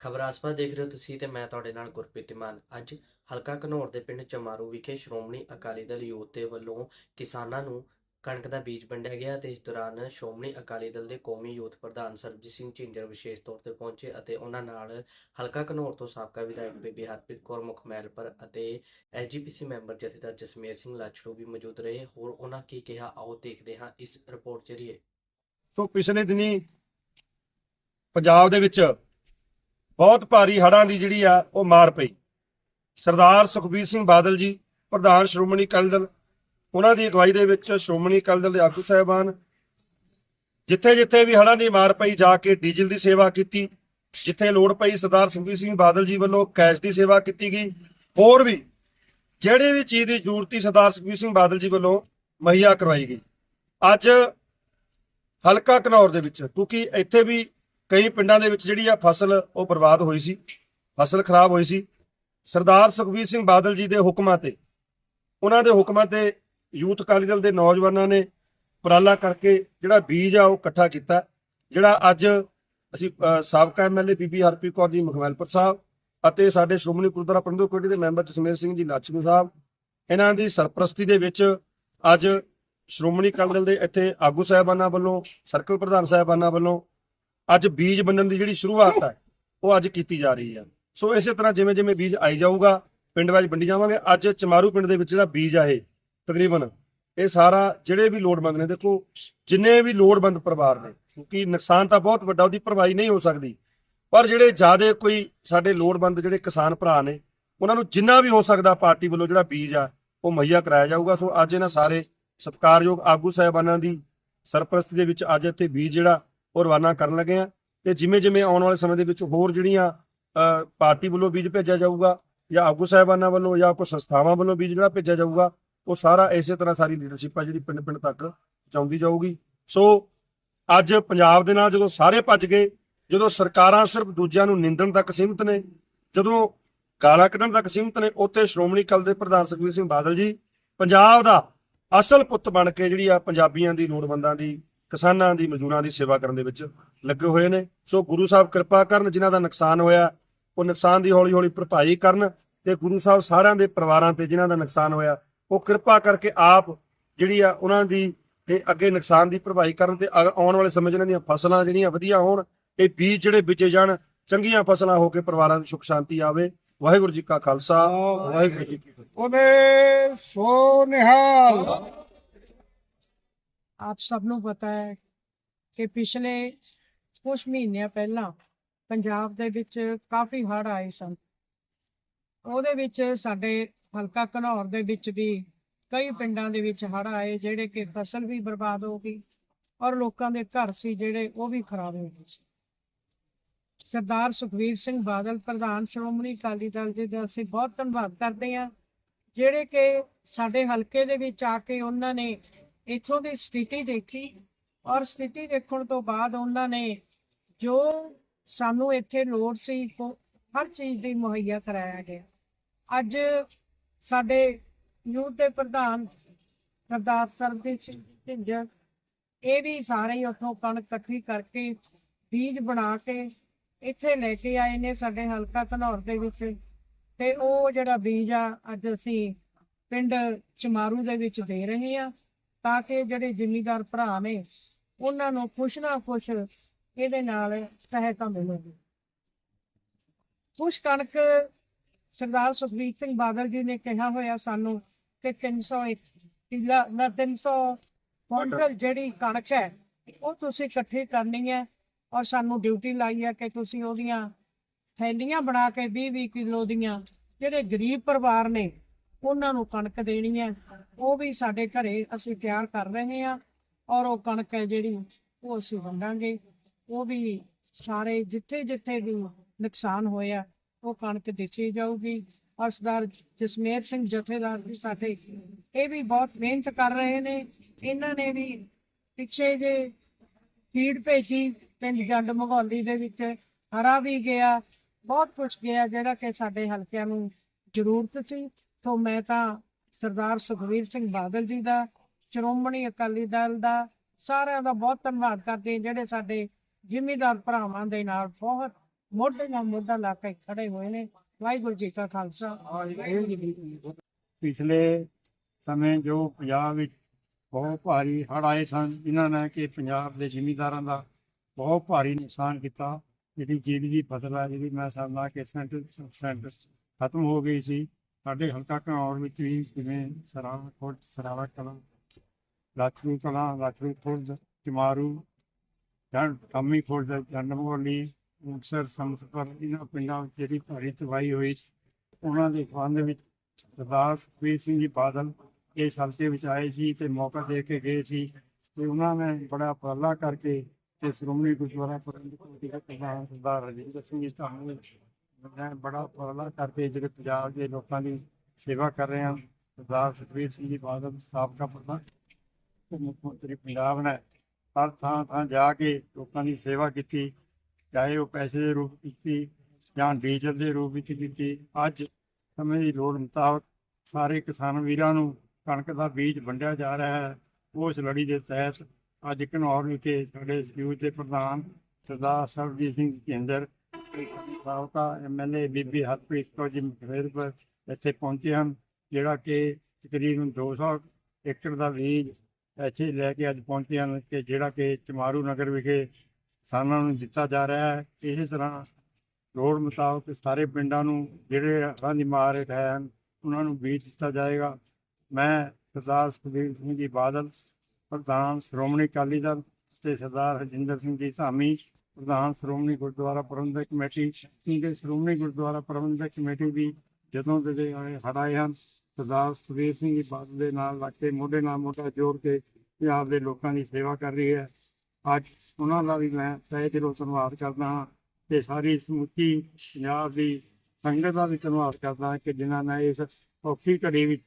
ਖਬਰ ਆਸਪਾ ਦੇਖ ਰਹੇ ਹੋ ਤੁਸੀਂ ਤੇ ਮੈਂ ਤੁਹਾਡੇ ਨਾਲ ਗੁਰਪ੍ਰੀਤ ਮਾਨ। ਅੱਜ ਹਲਕਾ ਘਨੌਰ ਦੇ ਪਿੰਡ ਚਮਾਰੂ ਵਿਖੇ ਸ਼੍ਰੋਮਣੀ ਅਕਾਲੀ ਦਲ ਯੂਥ ਦੇ ਵੱਲੋਂ ਕਿਸਾਨਾਂ ਨੂੰ ਕਣਕ ਦਾ ਬੀਜ ਵੰਡਿਆ ਗਿਆ ਤੇ ਇਸ ਦੌਰਾਨ ਸ਼੍ਰੋਮਣੀ ਅਕਾਲੀ ਦਲ ਦੇ ਕੌਮੀ ਯੂਥ ਪ੍ਰਧਾਨ ਸਰਬਜੀਤ ਸਿੰਘ ਝਿੰਜਰ ਵਿਸ਼ੇਸ਼ ਤੌਰ ਤੇ ਪਹੁੰਚੇ ਅਤੇ ਉਹਨਾਂ ਨਾਲ ਹਲਕਾ ਘਨੌਰ ਤੋਂ ਸਾਬਕਾ ਵਿਧਾਇਕ ਬੀਬੀ ਹਰਪ੍ਰੀਤ ਕੌਰ, ਮੁੱਖ ਮਹਿਲਪੁਰ ਅਤੇ ਐਸਜੀਪੀਸੀ ਮੈਂਬਰ ਜਥੇਦਾਰ ਜਸਮੇਰ ਸਿੰਘ ਲਾਛੜੂ ਵੀ ਮੌਜੂਦ ਰਹੇ। ਹੋਰ ਉਹਨਾਂ ਕੀ ਕਿਹਾ, ਆਓ ਦੇਖਦੇ ਹਾਂ ਇਸ ਰਿਪੋਰਟ ਜਰੀਏ। ਸੋ ਪਿਛਲੇ ਦਿਨੀ ਪੰਜਾਬ ਦੇ ਵਿੱਚ ਬਹੁਤ ਭਾਰੀ ਹੜ੍ਹਾਂ ਦੀ ਜਿਹੜੀ ਆ, ਉਹ ਮਾਰ ਪਈ। ਸਰਦਾਰ ਸੁਖਬੀਰ ਸਿੰਘ ਬਾਦਲ ਜੀ, ਪ੍ਰਧਾਨ ਸ਼੍ਰੋਮਣੀ ਅਕਾਲੀ ਦਲ, ਉਹਨਾਂ ਦੀ ਅਗਵਾਈ ਦੇ ਵਿੱਚ ਸ਼੍ਰੋਮਣੀ ਅਕਾਲੀ ਦਲ ਦੇ ਆਗੂ ਸਾਹਿਬਾਨ ਜਿੱਥੇ ਜਿੱਥੇ ਵੀ ਹੜ੍ਹਾਂ ਦੀ ਮਾਰ ਪਈ, ਜਾ ਕੇ ਡੀਜ਼ਲ ਦੀ ਸੇਵਾ ਕੀਤੀ, ਜਿੱਥੇ ਲੋੜ ਪਈ ਸਰਦਾਰ ਸੁਖਬੀਰ ਸਿੰਘ ਬਾਦਲ ਜੀ ਵੱਲੋਂ ਕੈਸ਼ ਦੀ ਸੇਵਾ ਕੀਤੀ ਗਈ। ਹੋਰ ਵੀ ਜਿਹੜੇ ਵੀ ਚੀਜ਼ ਦੀ ਜ਼ਰੂਰਤ ਸੀ, ਸਰਦਾਰ ਸੁਖਬੀਰ ਸਿੰਘ ਬਾਦਲ ਜੀ ਵੱਲੋਂ ਮੁਹੱਈਆ ਕਰਵਾਈ ਗਈ। ਅੱਜ ਹਲਕਾ ਘਨੌਰ ਦੇ ਵਿੱਚ, ਕਿਉਂਕਿ ਇੱਥੇ ਵੀ ਕਈ ਪਿੰਡਾਂ ਦੇ ਵਿੱਚ ਜਿਹੜੀ ਆ ਫਸਲ ਉਹ ਬਰਬਾਦ ਹੋਈ ਸੀ ਫਸਲ ਖਰਾਬ ਹੋਈ ਸੀ। ਸਰਦਾਰ ਸੁਖਬੀਰ ਸਿੰਘ ਬਾਦਲ ਜੀ ਦੇ ਹੁਕਮਾਂ ਤੇ ਉਹਨਾਂ ਦੇ ਹੁਕਮਾਂ ਤੇ ਯੂਥ ਅਕਾਲੀ ਦਲ ਦੇ ਨੌਜਵਾਨਾਂ ਨੇ ਉਪਰਾਲਾ ਕਰਕੇ ਜਿਹੜਾ ਬੀਜ ਆ ਉਹ ਇਕੱਠਾ ਕੀਤਾ ਜਿਹੜਾ ਅੱਜ ਅਸੀਂ ਅ, ਸਾਬਕਾ ਐਮਐਲਏ ਬੀਬੀ ਹਰਪ੍ਰੀਤ ਕੌਰ ਜੀ ਮੁਖਮੈਲਪੁਰ ਸਾਹਿਬ ਅਤੇ ਸਾਡੇ ਸ਼੍ਰੋਮਣੀ ਗੁਰਦੁਆਰਾ ਪ੍ਰਬੰਧਕ ਕਮੇਟੀ ਦੇ ਮੈਂਬਰ ਜਸਮੇਰ ਸਿੰਘ ਜੀ ਲਾਚਨੂ ਸਾਹਿਬ ਇਹਨਾਂ ਦੀ ਸਰਪ੍ਰਸਤੀ ਦੇ ਵਿੱਚ ਅੱਜ ਸ਼੍ਰੋਮਣੀ ਅਕਾਲੀ ਦਲ ਦੇ ਇੱਥੇ ਆਗੂ ਸਾਹਿਬਾਨਾਂ ਵੱਲੋਂ ਸਰਕਲ ਪ੍ਰਧਾਨ ਸਾਹਿਬਾਨਾਂ ਵੱਲੋਂ ਅੱਜ ਬੀਜ ਵੰਡਣ ਦੀ ਜਿਹੜੀ ਸ਼ੁਰੂਆਤ ਹੈ, ਉਹ ਅੱਜ ਕੀਤੀ ਜਾ ਰਹੀ ਹੈ। ਸੋ ਇਸੇ ਤਰ੍ਹਾਂ ਜਿਵੇਂ ਜਿਵੇਂ ਬੀਜ ਆਈ ਜਾਊਗਾ, ਪਿੰਡ ਵਾਜ ਵੰਡੀ ਜਾਵਾਂਗੇ। ਅੱਜ ਚਮਾਰੂ ਪਿੰਡ ਦੇ ਵਿੱਚ ਜਿਹੜਾ ਬੀਜ ਆ ਇਹ, ਤਕਰੀਬਨ ਇਹ ਸਾਰਾ ਜਿਹੜੇ ਵੀ ਲੋੜਵੰਦ ਨੇ, ਦੇਖੋ, ਜਿੰਨੇ ਵੀ ਲੋੜਵੰਦ ਪਰਿਵਾਰ ਨੇ, ਕਿਉਂਕਿ ਨੁਕਸਾਨ ਤਾਂ ਬਹੁਤ ਵੱਡਾ, ਉਹਦੀ ਭਰਵਾਈ ਨਹੀਂ ਹੋ ਸਕਦੀ। ਪਰ ਜਿਹੜੇ ਜ਼ਿਆਦਾ ਕੋਈ ਸਾਡੇ ਲੋੜਵੰਦ ਜਿਹੜੇ ਕਿਸਾਨ ਭਰਾ ਨੇ, ਉਹਨਾਂ ਨੂੰ ਜਿੰਨਾ ਵੀ ਹੋ ਸਕਦਾ ਪਾਰਟੀ ਵੱਲੋਂ ਜਿਹੜਾ ਬੀਜ ਆ, ਉਹ ਮੁਹੱਈਆ ਕਰਾਇਆ ਜਾਊਗਾ। ਸੋ ਅੱਜ ਇਹਨਾਂ ਸਾਰੇ ਸਤਿਕਾਰਯੋਗ ਆਗੂ ਸਾਹਿਬਾਨਾਂ ਦੀ ਸਰਪ੍ਰਸਤੀ ਦੇ ਵਿੱਚ ਅੱਜ ਇੱਥੇ ਬੀਜ ਜਿਹੜਾ ਉਹ ਰਵਾਨਾ ਕਰਨ ਲੱਗੇ ਆ ਤੇ ਜਿਵੇਂ ਜਿਵੇਂ ਆਉਣ ਵਾਲੇ ਸਮੇਂ ਦੇ ਵਿੱਚ ਹੋਰ ਜਿਹੜੀਆਂ ਪਾਰਟੀ ਵੱਲੋਂ ਬੀਜ ਭੇਜਿਆ ਜਾਊਗਾ ਜਾਂ ਆਗੂ ਸਾਹਿਬਾਨਾਂ ਵੱਲੋਂ ਜਾਂ ਕੋਈ ਸੰਸਥਾਵਾਂ ਵੱਲੋਂ ਬੀਜ ਜਿਹੜਾ ਭੇਜਿਆ ਜਾਊਗਾ, ਉਹ ਸਾਰਾ ਇਸੇ ਤਰ੍ਹਾਂ ਸਾਰੀ ਲੀਡਰਸ਼ਿਪ ਆ ਜਿਹੜੀ ਪਿੰਡ ਪਿੰਡ ਤੱਕ ਪਹੁੰਚਾਉਂਦੀ ਜਾਊਗੀ। ਸੋ ਅੱਜ ਪੰਜਾਬ ਦੇ ਨਾਲ ਜਦੋਂ ਸਾਰੇ ਭੱਜ ਗਏ, ਜਦੋਂ ਸਰਕਾਰਾਂ ਸਿਰਫ ਦੂਜਿਆਂ ਨੂੰ ਨਿੰਦਣ ਤੱਕ ਸੀਮਿਤ ਨੇ, ਜਦੋਂ ਕਾਲਾ ਕੱਢਣ ਤੱਕ ਸੀਮਿਤ ਨੇ, ਉੱਥੇ ਸ਼੍ਰੋਮਣੀ ਅਕਾਲੀ ਦੇ ਪ੍ਰਧਾਨ ਸੁਖਬੀਰ ਸਿੰਘ ਬਾਦਲ ਜੀ, ਪੰਜਾਬ ਦਾ ਅਸਲ ਪੁੱਤ ਬਣ ਕੇ ਜਿਹੜੀ ਆ ਪੰਜਾਬੀਆਂ ਦੀ ਲੋੜਵੰਦਾਂ ਦੀ ਕਿਸਾਨਾਂ ਦੀ ਮਜ਼ਦੂਰਾਂ ਦੀ ਸੇਵਾ ਕਰਨ ਦੇ ਵਿੱਚ ਲੱਗੇ ਹੋਏ ਨੇ। ਸੋ ਗੁਰੂ ਸਾਹਿਬ ਕਿਰਪਾ ਕਰਨ ਜਿਨ੍ਹਾਂ ਦਾ ਨੁਕਸਾਨ ਹੋਇਆ ਉਹ ਨੁਕਸਾਨ ਦੀ ਹੌਲੀ ਹੌਲੀ ਭਰਪਾਈ ਕਰਨ ਤੇ ਗੁਰੂ ਸਾਹਿਬ ਸਾਰਿਆਂ ਦੇ ਪਰਿਵਾਰਾਂ ਤੇ ਜਿਨ੍ਹਾਂ ਦਾ ਨੁਕਸਾਨ ਹੋਇਆ ਉਹ ਕਿਰਪਾ ਕਰਕੇ ਆਪ ਜਿਹੜੀ ਆ ਉਹਨਾਂ ਦੀ ਤੇ ਅੱਗੇ ਨੁਕਸਾਨ ਦੀ ਭਰਪਾਈ ਕਰਨ ਤੇ ਆਉਣ ਵਾਲੇ ਸਮੇਂ 'ਚ ਇਹਨਾਂ ਦੀਆਂ ਫਸਲਾਂ ਜਿਹੜੀਆਂ ਵਧੀਆ ਹੋਣ ਇਹ ਬੀਜ ਜਿਹੜੇ ਬੀਜੇ ਜਾਣ ਚੰਗੀਆਂ ਫਸਲਾਂ ਹੋ ਕੇ ਪਰਿਵਾਰਾਂ ਦੀ ਸੁਖ ਸ਼ਾਂਤੀ ਆਵੇ। ਵਾਹਿਗੁਰੂ ਜੀ ਕਾ ਖਾਲਸਾ ਵਾਹਿਗੁਰੂ ਜੀ ਕੀ ਫਤਿਹ। ਉਹਦੇ ਸੋ ਨਿਹਾਲ। ਆਪ ਸਭ ਨੂੰ ਪਤਾ ਹੈ ਕਿ ਪਿਛਲੇ ਕੁਝ ਮਹੀਨਿਆਂ ਪਹਿਲਾਂ ਪੰਜਾਬ ਦੇ ਵਿੱਚ ਕਾਫੀ ਹੜ੍ਹ ਆਏ ਸਨ। ਉਹਦੇ ਵਿੱਚ ਸਾਡੇ ਹਲਕਾ ਘਨੌਰ ਦੇ ਵਿੱਚ ਵੀ ਕਈ ਪਿੰਡਾਂ ਦੇ ਵਿੱਚ ਹੜ੍ਹ ਆਏ, ਜਿਹੜੇ ਕਿ ਫਸਲ ਵੀ ਬਰਬਾਦ ਹੋ ਗਈ ਔਰ ਲੋਕਾਂ ਦੇ ਘਰ ਸੀ ਜਿਹੜੇ ਉਹ ਵੀ ਖਰਾਬ ਹੋ ਗਏ ਸੀ। ਸਰਦਾਰ ਸੁਖਵੀਰ ਸਿੰਘ ਬਾਦਲ, ਪ੍ਰਧਾਨ ਸ਼੍ਰੋਮਣੀ ਅਕਾਲੀ ਦਲ ਜੀ ਦਾ ਅਸੀਂ ਬਹੁਤ ਧੰਨਵਾਦ ਕਰਦੇ ਹਾਂ, ਜਿਹੜੇ ਕਿ ਸਾਡੇ ਹਲਕੇ ਦੇ ਵਿੱਚ ਆ ਕੇ ਉਹਨਾਂ ਨੇ ਇੱਥੋਂ ਦੀ ਸਥਿਤੀ ਦੇਖੀ ਔਰ ਸਥਿਤੀ ਦੇਖਣ ਤੋਂ ਬਾਅਦ ਉਹਨਾਂ ਨੇ ਜੋ ਸਾਨੂੰ ਇੱਥੇ ਲੋੜ ਸੀ, ਉਹ ਹਰ ਚੀਜ਼ ਦੀ ਮੁਹੱਈਆ ਕਰਾਇਆ ਗਿਆ। ਅੱਜ ਸਾਡੇ ਯੂਥ ਦੇ ਪ੍ਰਧਾਨ ਸਰਦਾਰ ਸਰਬਜੀਤ ਸਿੰਘ ਝਿੰਜਰ ਇਹ ਵੀ ਸਾਰੇ ਹੀ ਉੱਥੋਂ ਕਣਕ ਇਕੱਠੀ ਕਰਕੇ ਬੀਜ ਬਣਾ ਕੇ ਇੱਥੇ ਲੈ ਕੇ ਆਏ ਨੇ ਸਾਡੇ ਹਲਕਾ ਘਨੌਰ ਦੇ ਵਿੱਚ। ਤੇ ਉਹ ਜਿਹੜਾ ਬੀਜ ਆ, ਅੱਜ ਅਸੀਂ ਪਿੰਡ ਚਮਾਰੂ ਦੇ ਵਿੱਚ ਦੇ ਰਹੇ ਆ ਤਾਂ ਕਿ ਜਿਹੜੇ ਜ਼ਿਮੀਂਦਾਰ ਭਰਾ ਨੇ, ਉਹਨਾਂ ਨੂੰ ਕੁਛ ਨਾ ਕੁਛ ਇਹਦੇ ਨਾਲ ਸਹਾਇਤਾ ਮਿਲੇਗੀ। ਕੁਛ ਕਣਕ ਸਰਦਾਰ ਸੁਖਬੀਰ ਸਿੰਘ ਬਾਦਲ ਜੀ ਨੇ ਕਿਹਾ ਹੋਇਆ ਸਾਨੂੰ ਕਿ 300 ਕਿੱਲਾ ਨਾ 300 ਕੁਇੰਟਲ ਜਿਹੜੀ ਕਣਕ ਹੈ, ਉਹ ਤੁਸੀਂ ਇਕੱਠੀ ਕਰਨੀ ਹੈ ਔਰ ਸਾਨੂੰ ਡਿਊਟੀ ਲਾਈ ਹੈ ਕਿ ਤੁਸੀਂ ਉਹਦੀਆਂ ਥੈਲੀਆਂ ਬਣਾ ਕੇ 20-20 ਕਿਲੋ ਦੀਆਂ ਜਿਹੜੇ ਗਰੀਬ ਪਰਿਵਾਰ ਨੇ ਉਹਨਾਂ ਨੂੰ ਕਣਕ ਦੇਣੀ ਹੈ। ਉਹ ਵੀ ਸਾਡੇ ਘਰੇ ਅਸੀਂ ਤਿਆਰ ਕਰ ਰਹੇ ਹਾਂ ਔਰ ਉਹ ਕਣਕ ਹੈ ਜਿਹੜੀ ਉਹ ਅਸੀਂ ਵੰਡਾਂਗੇ। ਉਹ ਵੀ ਸਾਰੇ ਜਿੱਥੇ ਜਿੱਥੇ ਵੀ ਨੁਕਸਾਨ ਹੋਇਆ, ਉਹ ਕਣਕ ਦਿੱਤੀ ਜਾਊਗੀ। ਔਰ ਸਰਦਾਰ ਜਸਮੇਰ ਸਿੰਘ ਜਥੇਦਾਰ ਜੀ ਸਾਡੇ ਇਹ ਵੀ ਬਹੁਤ ਮਿਹਨਤ ਕਰ ਰਹੇ ਨੇ। ਇਹਨਾਂ ਨੇ ਵੀ ਪਿੱਛੇ ਜੇ ਫੀਡ ਭੇਜੀ, ਪਿੰਡ ਜੰਡ ਮਗੌਲੀ ਦੇ ਵਿੱਚ ਹਰਾ ਵੀ ਗਿਆ। ਬਹੁਤ ਕੁਝ ਗਿਆ ਜਿਹੜਾ ਕਿ ਸਾਡੇ ਹਲਕਿਆਂ ਨੂੰ ਜ਼ਰੂਰਤ ਸੀ। ਤੋਂ ਮੈਂ ਤਾਂ ਸਰਦਾਰ ਸੁਖਵੀਰ ਸਿੰਘ ਬਾਦਲ ਜੀ ਦਾ, ਸ਼੍ਰੋਮਣੀ ਅਕਾਲੀ ਦਲ ਦਾ ਸਾਰਿਆਂ ਦਾ ਬਹੁਤ ਧੰਨਵਾਦ ਕਰਦੇ ਜਿਹੜੇ ਸਾਡੇ ਜ਼ਿਮੀਦਾਰ ਭਰਾਵਾਂ ਦੇ ਨਾਲ ਬਹੁਤ ਮੋਢੇ ਨਾਲ ਮੋਢਾ ਲਾ ਕੇ ਖੜੇ ਹੋਏ ਨੇ। ਵਾਹਿਗੁਰੂ ਜੀ ਕਾ ਖਾਲਸਾ। ਵਾਹਿਗੁਰੂ ਜੀ ਕੀ ਫਤਿਹ ਪਿਛਲੇ ਸਮੇਂ ਜੋ ਪੰਜਾਬ ਵਿੱਚ ਬਹੁਤ ਭਾਰੀ ਹੜ੍ਹ ਆਏ ਸਨ, ਜਿਨ੍ਹਾਂ ਨੇ ਕਿ ਪੰਜਾਬ ਦੇ ਜ਼ਿਮੀਂਦਾਰਾਂ ਦਾ ਬਹੁਤ ਭਾਰੀ ਨੁਕਸਾਨ ਕੀਤਾ। ਜਿਹੜੀ ਜੀਰੀ ਦੀ ਫਸਲ ਹੈ ਜਿਹੜੀ ਮੈਂ ਸਮਝਦਾ ਕਿ ਸੈਂਟਰ ਸੈਂਟਰ ਖਤਮ ਹੋ ਗਈ ਸੀ। ਸਾਡੇ ਹਲਕਾ ਘਨੌਰ ਵਿੱਚ ਵੀ ਜਿਵੇਂ ਸਰਾਵਾ ਕੋਟ, ਸਰਾਵਾ ਕਲਾਂ ਲਾਚੂ ਕਲਾਂ ਲਾਚੂ ਖੁਰਦ, ਚਮਾਰੂ ਜਨ ਕੰਮੀ ਖੁਰਦ ਜਨਮੋਲੀ ਮੁਕਸਰ ਸੰਸਪਰ ਇਹਨਾਂ ਪਿੰਡਾਂ ਵਿੱਚ ਜਿਹੜੀ ਭਾਰੀ ਤਬਾਹੀ ਹੋਈ ਉਹਨਾਂ ਦੇ ਸੰਬੰਧ ਵਿੱਚ ਸਰਦਾਰ ਸੁਖਬੀਰ ਸਿੰਘ ਜੀ ਬਾਦਲ ਇਸ ਹਲਕੇ ਵਿੱਚ ਆਏ ਸੀ ਤੇ ਮੌਕਾ ਦੇ ਕੇ ਗਏ ਸੀ ਤੇ ਉਹਨਾਂ ਨੇ ਬੜਾ ਉਪਰਾਲਾ ਕਰਕੇ ਤੇ ਸ਼੍ਰੋਮਣੀ ਗੁਰਦੁਆਰਾ ਪ੍ਰਬੰਧਕ ਕਮੇਟੀ ਦਾ ਪ੍ਰਧਾਨ ਸਰਦਾਰ ਰਜਿੰਦਰ ਸਿੰਘ ਜੀ ਧਾਮੀ ਮੈਂ ਬੜਾ ਉਪਰਾਲਾ ਕਰਕੇ ਜਿਹੜੇ ਪੰਜਾਬ ਦੇ ਲੋਕਾਂ ਦੀ ਸੇਵਾ ਕਰ ਰਹੇ ਹਨ ਸਰਦਾਰ ਸੁਖਬੀਰ ਸਿੰਘ ਜੀ ਬਾਦਲ ਸਾਬਕਾ ਪ੍ਰਧਾਨ ਮੁੱਖ ਮੰਤਰੀ ਪੰਜਾਬ ਨੇ ਹਰ ਥਾਂ ਥਾਂ ਜਾ ਕੇ ਲੋਕਾਂ ਦੀ ਸੇਵਾ ਕੀਤੀ, ਚਾਹੇ ਉਹ ਪੈਸੇ ਦੇ ਰੂਪ ਕੀਤੀ ਜਾਂ ਡੀਜ਼ਲ ਦੇ ਰੂਪ ਵਿੱਚ ਕੀਤੀ। ਅੱਜ ਸਮੇਂ ਦੀ ਲੋੜ ਮੁਤਾਬਕ ਸਾਰੇ ਕਿਸਾਨ ਵੀਰਾਂ ਨੂੰ ਕਣਕ ਦਾ ਬੀਜ ਵੰਡਿਆ ਜਾ ਰਿਹਾ ਹੈ। ਉਸ ਲੜੀ ਦੇ ਤਹਿਤ ਅੱਜ ਘਨੌਰ ਵਿਖੇ ਸਾਡੇ ਸਕਿਊਜ ਦੇ ਪ੍ਰਧਾਨ ਸਰਦਾਰ ਸਰਬਜੀਤ ਸਿੰਘ ਕੇਂਦਰ ਸਾਬਕਾ ਐਮਐਲਏ ਬੀਬੀ ਹਰਪ੍ਰੀਤ ਕੌਰ ਜੀ ਮਖੇਰਪੁਰ ਇੱਥੇ ਪਹੁੰਚੇ ਹਨ, ਜਿਹੜਾ ਕਿ ਤਕਰੀਬਨ 200 ਏਕੜ ਦਾ ਬੀਜ ਇੱਥੇ ਲੈ ਕੇ ਅੱਜ ਪਹੁੰਚੇ ਹਨ ਕਿ ਜਿਹੜਾ ਕਿ ਚਮਾਰੂ ਨਗਰ ਵਿਖੇ ਕਿਸਾਨਾਂ ਨੂੰ ਦਿੱਤਾ ਜਾ ਰਿਹਾ ਹੈ। ਇਸੇ ਤਰ੍ਹਾਂ ਲੋੜ ਮੁਤਾਬਕ ਸਾਰੇ ਪਿੰਡਾਂ ਨੂੰ ਜਿਹੜੇ ਹੜ੍ਹਾਂ ਦੀ ਮਾਰ ਹੇਠ ਹੈ ਹਨ, ਉਹਨਾਂ ਨੂੰ ਬੀਜ ਦਿੱਤਾ ਜਾਏਗਾ। ਮੈਂ ਸਰਦਾਰ ਸੁਖਬੀਰ ਸਿੰਘ ਜੀ ਬਾਦਲ, ਪ੍ਰਧਾਨ ਸ਼੍ਰੋਮਣੀ ਅਕਾਲੀ ਦਲ ਤੇ ਸਰਦਾਰ ਹਰਜਿੰਦਰ ਸਿੰਘ ਜੀ ਧਾਮੀ ਪ੍ਰਧਾਨ ਸ਼੍ਰੋਮਣੀ ਗੁਰਦੁਆਰਾ ਪ੍ਰਬੰਧਕ ਕਮੇਟੀ ਕਿਉਂਕਿ ਸ਼੍ਰੋਮਣੀ ਗੁਰਦੁਆਰਾ ਪ੍ਰਬੰਧਕ ਕਮੇਟੀ ਵੀ ਜਦੋਂ ਦੇ ਆਏ ਹਨ, ਸਰਦਾਰ ਸੁਖਬੀਰ ਸਿੰਘ ਜੀ ਬਾਦਲ ਦੇ ਨਾਲ ਲੱਗ ਕੇ ਮੋਢੇ ਨਾਲ ਮੋਢਾ ਜੋੜ ਕੇ ਪੰਜਾਬ ਦੇ ਲੋਕਾਂ ਦੀ ਸੇਵਾ ਕਰ ਰਹੀ ਹੈ। ਅੱਜ ਉਹਨਾਂ ਦਾ ਵੀ ਮੈਂ ਤਹਿ ਦਿਲੋਂ ਧੰਨਵਾਦ ਕਰਦਾ ਹਾਂ ਤੇ ਸਾਰੀ ਸਮੁੱਚੀ ਪੰਜਾਬ ਦੀ ਸੰਗਤ ਦਾ ਵੀ ਧੰਨਵਾਦ ਕਰਦਾ ਹਾਂ ਕਿ ਜਿਨ੍ਹਾਂ ਨੇ ਇਸ ਔਖੀ ਘੜੀ ਵਿੱਚ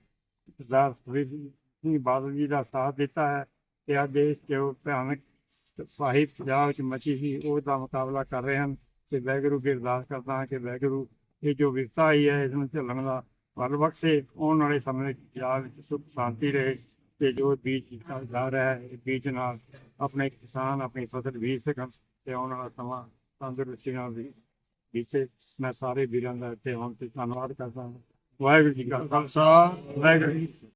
ਸਰਦਾਰ ਸੁਖਬੀਰ ਸਿੰਘ ਬਾਦਲ ਜੀ ਦਾ ਸਾਥ ਦਿੱਤਾ ਹੈ ਤੇ ਅੱਜ ਦੇਸ਼ ਜੋ ਭਿਆਨਕ ਭਾਈ ਪੰਜਾਬ ਵਿੱਚ ਮਚੀ ਸੀ ਉਸ ਦਾ ਮੁਕਾਬਲਾ ਕਰ ਰਹੇ ਹਨ ਤੇ ਵਾਹਿਗੁਰੂ ਦੀ ਅਰਦਾਸ ਕਰਦਾ ਹਾਂ ਕਿ ਵਾਹਿਗੁਰੂ ਇਹ ਜੋ ਵਿਰਤਾ ਆਈ ਹੈ, ਇਸ ਨੂੰ ਝੱਲਣ ਦਾ ਵੱਲ ਬਖਸ਼ੇ, ਆਉਣ ਵਾਲੇ ਸਮੇਂ ਵਿੱਚ ਪੰਜਾਬ ਵਿੱਚ ਸੁਖ, ਸ਼ਾਂਤੀ ਰਹੇ ਤੇ ਜੋ ਬੀਜ ਕੀਤਾ ਜਾ ਰਿਹਾ ਹੈ, ਇਹ ਬੀਜ ਨਾਲ ਆਪਣੇ ਕਿਸਾਨ, ਆਪਣੀ ਫਸਲ ਬੀਜ ਸਕਣ ਤੇ ਆਉਣ ਵਾਲਾ ਸਮਾਂ ਤੰਦਰੁਸਤੀ ਨਾਲ ਵੀ ਬੀਤੇ ਮੈਂ ਸਾਰੇ ਵੀਰਾਂ ਦਾ ਇੱਥੇ ਹੁਣ ਤੇ ਧੰਨਵਾਦ ਕਰਦਾ ਹਾਂ। ਵਾਹਿਗੁਰੂ ਜੀ ਕਾ ਖਾਲਸਾ, ਵਾਹਿਗੁਰੂ ਜੀ